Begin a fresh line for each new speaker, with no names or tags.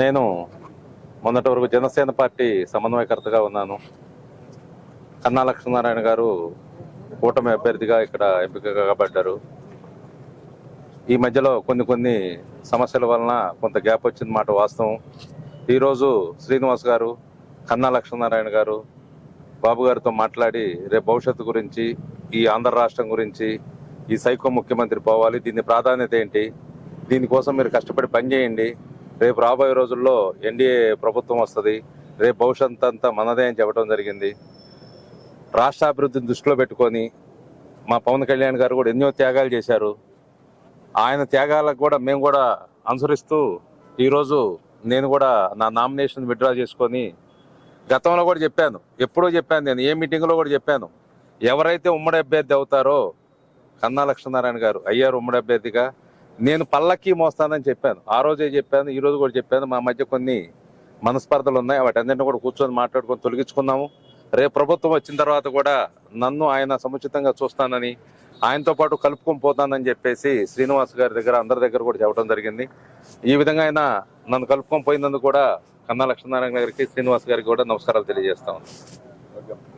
నేను మొన్నటి వరకు జనసేన పార్టీ సమన్వయకర్తగా ఉన్నాను. కన్నా లక్ష్మీనారాయణ గారు కూటమి అభ్యర్థిగా ఇక్కడ ఎంపిక కాబడ్డారు. ఈ మధ్యలో కొన్ని కొన్ని సమస్యల వలన కొంత గ్యాప్ వచ్చిన మాట వాస్తవం. ఈరోజు శ్రీనివాస్ గారు కన్నా లక్ష్మీనారాయణ గారు బాబు గారితో మాట్లాడి రేపు భవిష్యత్తు గురించి ఈ ఆంధ్ర రాష్ట్రం గురించి ఈ సైకో ముఖ్యమంత్రి పోవాలి. దీని ప్రాధాన్యత ఏంటి? దీనికోసం మీరు కష్టపడి పనిచేయండి రేపు రాబోయే రోజుల్లో ఎన్డీఏ ప్రభుత్వం వస్తుంది. రేపు భవిష్యత్తు అంతా మనదే అని చెప్పడం జరిగింది. రాష్ట్ర అభివృద్ధిని దృష్టిలో పెట్టుకొని మా పవన్ కళ్యాణ్ గారు కూడా ఎన్నో త్యాగాలు చేశారు. ఆయన త్యాగాలకు కూడా మేము కూడా అనుసరిస్తూ ఈరోజు నేను కూడా నా నామినేషన్ విత్డ్రా చేసుకొని గతంలో కూడా చెప్పాను. ఎప్పుడో చెప్పాను నేను ఏ మీటింగ్లో కూడా చెప్పాను. ఎవరైతే ఉమ్మడి అభ్యర్థి అవుతారో కన్నా లక్ష్మీనారాయణ గారు అయ్యారు ఉమ్మడి అభ్యర్థిగా నేను పల్లకి మోస్తానని చెప్పాను. ఆ రోజే చెప్పాను ఈ రోజు కూడా చెప్పాను. మా మధ్య కొన్ని మనస్పర్ధలు ఉన్నాయి. వాటన్నింటిని కూడా కూర్చొని మాట్లాడుకొని తొలగించుకున్నాము. రేపు ప్రభుత్వం వచ్చిన తర్వాత కూడా నన్ను ఆయన సముచితంగా చూస్తానని ఆయనతో పాటు కలుపుకొని పోతానని చెప్పేసి శ్రీనివాస్ గారి దగ్గర అందరి దగ్గర కూడా చెప్పడం జరిగింది. ఈ విధంగా ఆయన నన్ను కలుపుకొని పోయినందుకు కూడా కన్నా లక్ష్మీనారాయణ గారికి శ్రీనివాస్ గారికి కూడా నమస్కారాలు తెలియజేస్తాను